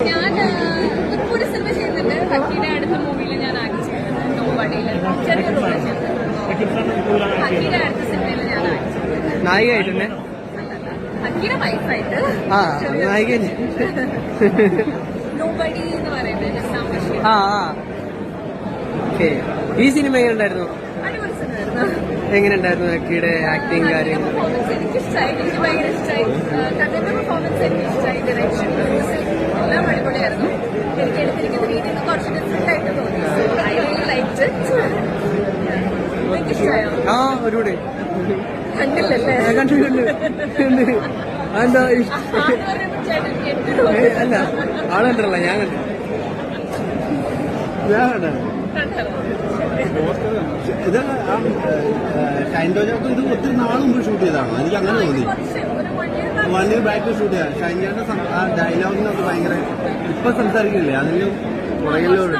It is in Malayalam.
ഞാൻ ഒരു സിനിമ ചെയ്യുന്നുണ്ട്. ഹക്കിയുടെ അടുത്ത മൂവിയിൽ ഞാൻ ആക്ട് ചെയ്യുന്നുണ്ട് നോവാടിയിൽ ചെറിയ ചെയ്യുന്നുണ്ട് ഹക്കിയുടെ അടുത്ത സിനിമയിൽ ഞാൻ ആക്ട് ചെയ്യുന്നുണ്ട്. ഹക്കിയുടെ വൈഫായിട്ട്. നായിക എന്ന് പറയുന്നത് നിസാം ബഷീർ ആ ആ. ഓക്കെ. ഈ സിനിമ എങ്ങനെ ഉണ്ടായിരുന്നു? അടിപൊളി സിനിമയായിരുന്നു എങ്ങനെ ഉണ്ടായിരുന്നു അക്കിയുടെ ആക്ടിങ് കാര്യങ്ങൾ എനിക്ക് ഇഷ്ടമായി എനിക്ക് ഭയങ്കര ഇഷ്ടമായി കഥയുടെ പെർഫോമൻസ് എനിക്ക് ഇഷ്ടമായി ഡയറക്ഷൻ ആ ഒരുകൂടെ കണ്ടു കണ്ടു കണ്ടു അതെന്താ അല്ല ആളുണ്ടല്ല ഞാൻ കണ്ടു. ഞാൻ കണ്ടു ഇത് ആ, ഏ, ഷൈൻ ടോജാക്ക് ഇത് ഒത്തിരി നാൾ മുമ്പ് ഷൂട്ട് ചെയ്താണോ എനിക്ക് അങ്ങനെ തോന്നി. വൺ ഇയർ ബാക്ക് ഷൂട്ട് ചെയ്യാം ഷൈൻ ചേട്ടൻ സം- ഡയലോഗിനൊക്കെ ഭയങ്കര ഇപ്പൊ സംസാരിക്കില്ലേ? അതിലും പുറകിലോട്